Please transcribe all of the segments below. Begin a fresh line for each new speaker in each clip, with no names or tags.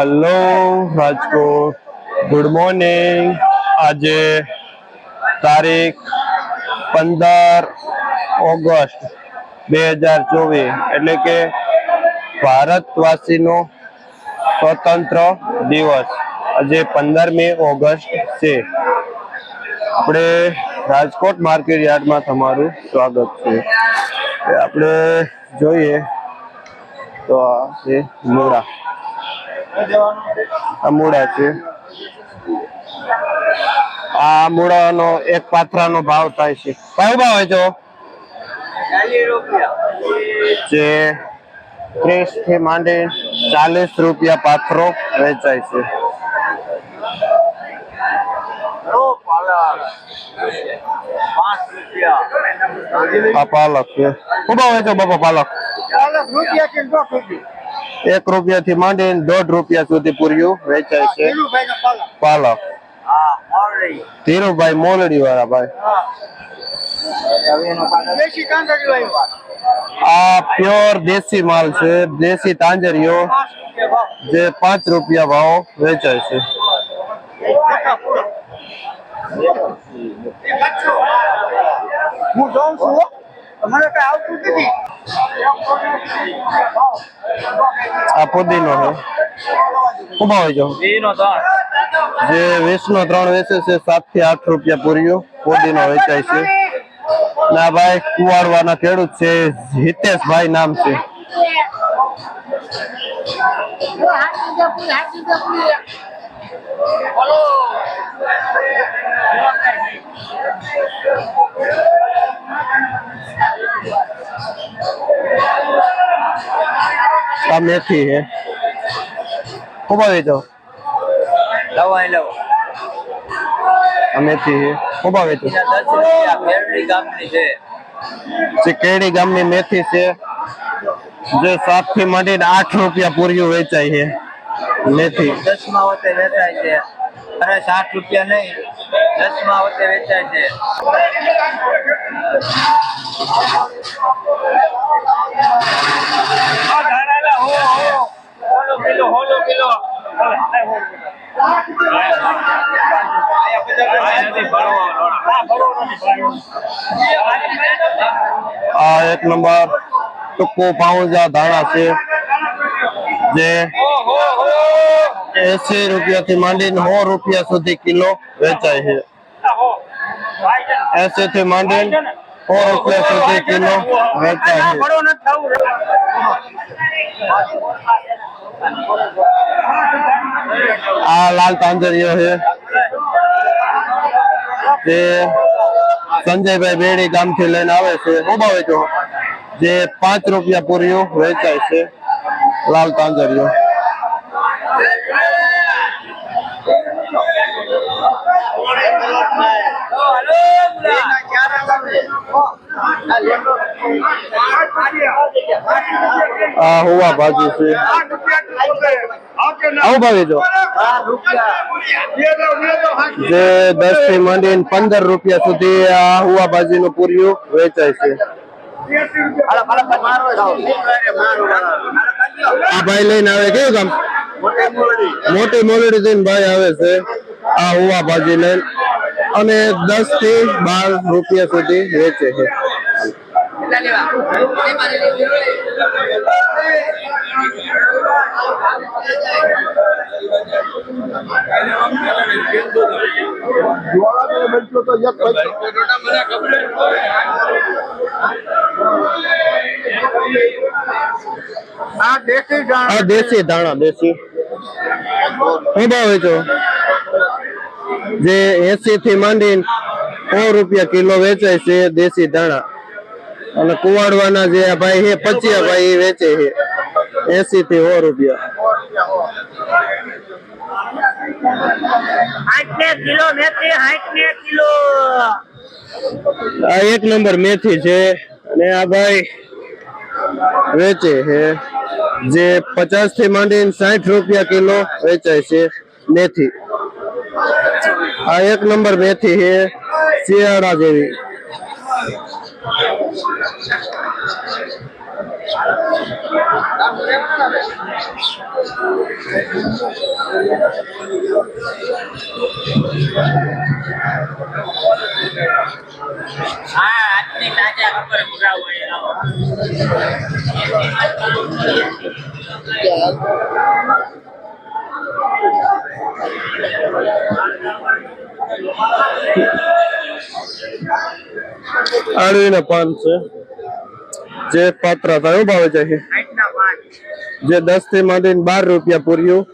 Hello Rajkot. Good morning આજે તારીખ પંદર ઓગસ્ટ બે હજાર ચોવીસ, એટલે કે ભારતવાસીનો સ્વતંત્ર દિવસ. આજે પંદરમી ઓગસ્ટ છે. આપણે રાજકોટ માર્કેટ યાર્ડમાં તમારું સ્વાગત છે. આપણે જોઈએ. તો આ છે મૂળા આ મૂળા છે. આ મૂળાનો એક પાથરાનો ભાવ થાય છે. કયો ભાવ હોય તો? જે ત્રીસથી માંડી ચાલીસ રૂપિયા પાથરો વેચાય છે. આ પાલક છે. શું ભાવ વેચો બાપા પાલક? એક રૂપિયા થી માંડીને દોઢ રૂપિયા સુધી પૂર્યું વેચાય છે. પાલક ધીરુભાઈ મોલડી વાળા ભાઈ આ પ્યોર દેશી માલ છે. દેશી તાંજરીઓ જે પાંચ રૂપિયા ભાવ વેચાય છે.
હું જોઉં છું મને કઈ આવતું નથી.
આ પુદીનો છે. શું ભાવ જે વીસ ત્રણ વેચે છે સાતથી આઠ રૂપિયા પૂર્યું પુદીનો વેચાય છે. ના ભાઈ કુવાડવાના ખેડૂત છે હિતેશભાઈ નામ છે. આ મેથી છે. આવી ભાવ વેચો
દવાઈ લઉં.
આ મેથી છે. શું ભાવ વેચો
દસ ગામની છે.
જે કેડી ગામની મેથી છે જે સાતથી માંડીને આઠ રૂપિયા પૂર્યું વેચાય છે. મેથી.
દસમાં વખતે વેચાય છે. અરે સાઠ રૂપિયા નહીં. દસમાં વખતે વેચાય છે.
આ એક નંબર ટૂંકો પાઉંજા ધાણા છે, જે એસી રૂપિયા થી માંડીને સો રૂપિયા સુધી કિલો વેચાય છે. એસી થી માંડીને સો રૂપિયા સુધી કિલો વેચાય છે આ લાલ તાંજરીઓ છે તે સંજયભાઈ બેડી ગામથી લઈને આવે છે ઉભાવે જો જે પાંચ રૂપિયા પૂરીઓ વેચાય છે લાલ તાંજરીઓ આ હોવા ભાજી છે. આવું ભાવે જો. જે દસથી માંડીને પંદર રૂપિયા સુધી આ હુવા ભાજી નું પૂર્યું વેચાય છે. આ ભાઈ લઈને આવે કેવું કામ? મોટી મોલડી થઈને ભાઈ આવે છે આ હુવા ભાજી લઈને. અને દસથી બાર રૂપિયા સુધી વેચે છે.
આ દેશી
દાણા દેશી. હું ભાવ વેચો? જે એસી થી માંડીને સો રૂપિયા કિલો વેચાય છે દેશી ધાણા. અને કુવાડવાના જે આ ભાઈ છે પચીયા ભાઈ વેચે છે. એસી થી સો રૂપિયા. આ એક નંબર મેથી છે. અને આ ભાઈ વેચે છે. જે પચાસથી માંડીને સાઠ રૂપિયા કિલો વેચાય છે મેથી. આ એક નંબર મેથી છે શિયાળા જેવી
હા
આડવીના પાન છે. જે પાત્રા થાય ભાવે છે જે દસથી માંડીને બાર રૂપિયા પૂર્યું,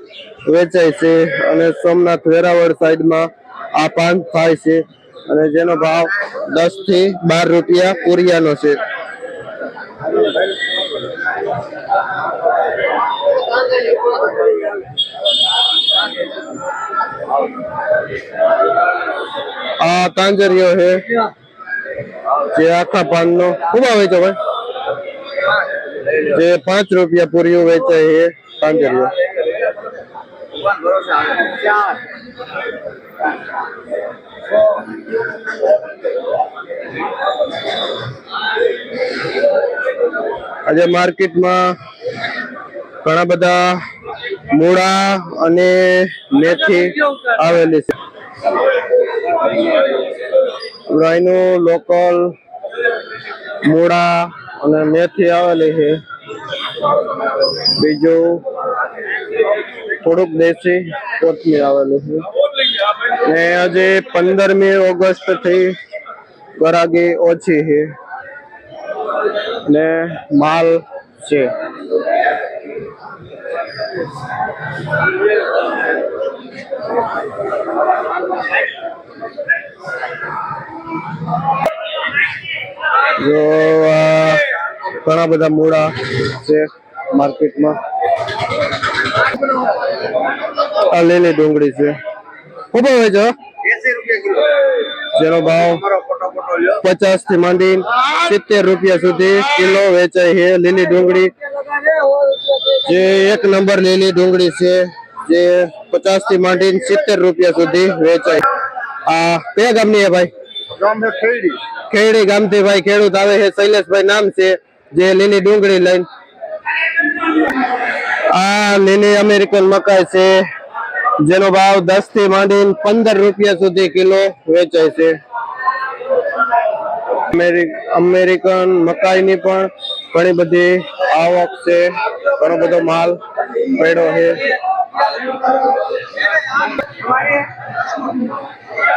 વેચાય છે અને સોમનાથ વેરાવળ સાઈડમાં આ પાન થાય છે અને જેનો ભાવ દસથી બાર રૂપિયા પૂરિયાનો છે. આ તાંજરિયો છે. જે આખા પાનનો. આવે છે ભાઈ. જે પાંચ રૂપિયા પૂર્યું વેચાય છે
આવે.
આજે માર્કેટમાં ઘણા બધા મૂળા અને મેથી આવેલી છે. ગાયનું લોકલ મૂળા અને મેથી આવેલી છે. બીજું થોડુંક દેશી કોથમીર આવેલું છે. ને આજે પંદરમી ઓગસ્ટથી ગરાગી ઓછી છે. ને માલ છે. જો આ ઘણા બધા મૂળા છે માર્કેટમાં. આ લીલી ડુંગળી છે. શું ભાવ છે?
એસી રૂપિયા કિલો.
જેનો ભાવ
મારો ફોટો ફોટો લ્યો.
પચાસથી માંડી સિત્તેર રૂપિયા સુધી કિલો વેચાય છે લીલી ડુંગળી. જે એક નંબર લીલી ડુંગળી છે જે પચાસથી માંડીને સિત્તેર રૂપિયા સુધી વેચાય આ કયા ગામની છે ભાઈ?
ખેડી
ખેડી ગામથી ભાઈ ખેડૂત આવે છે. શૈલેષભાઈ નામ છે. જે લીલી ડુંગળી લઈને. આ લીલી અમેરિકન મકાઈ છે. જેનો ભાવ દસથી માંડીને પંદર રૂપિયા સુધી કિલો વેચાય છે. અમેરિ- અમેરિકન મકાઈની પણ ઘણી બધી આવક છે. ઘણો બધો માલ પડ્યો છે. 我嘞。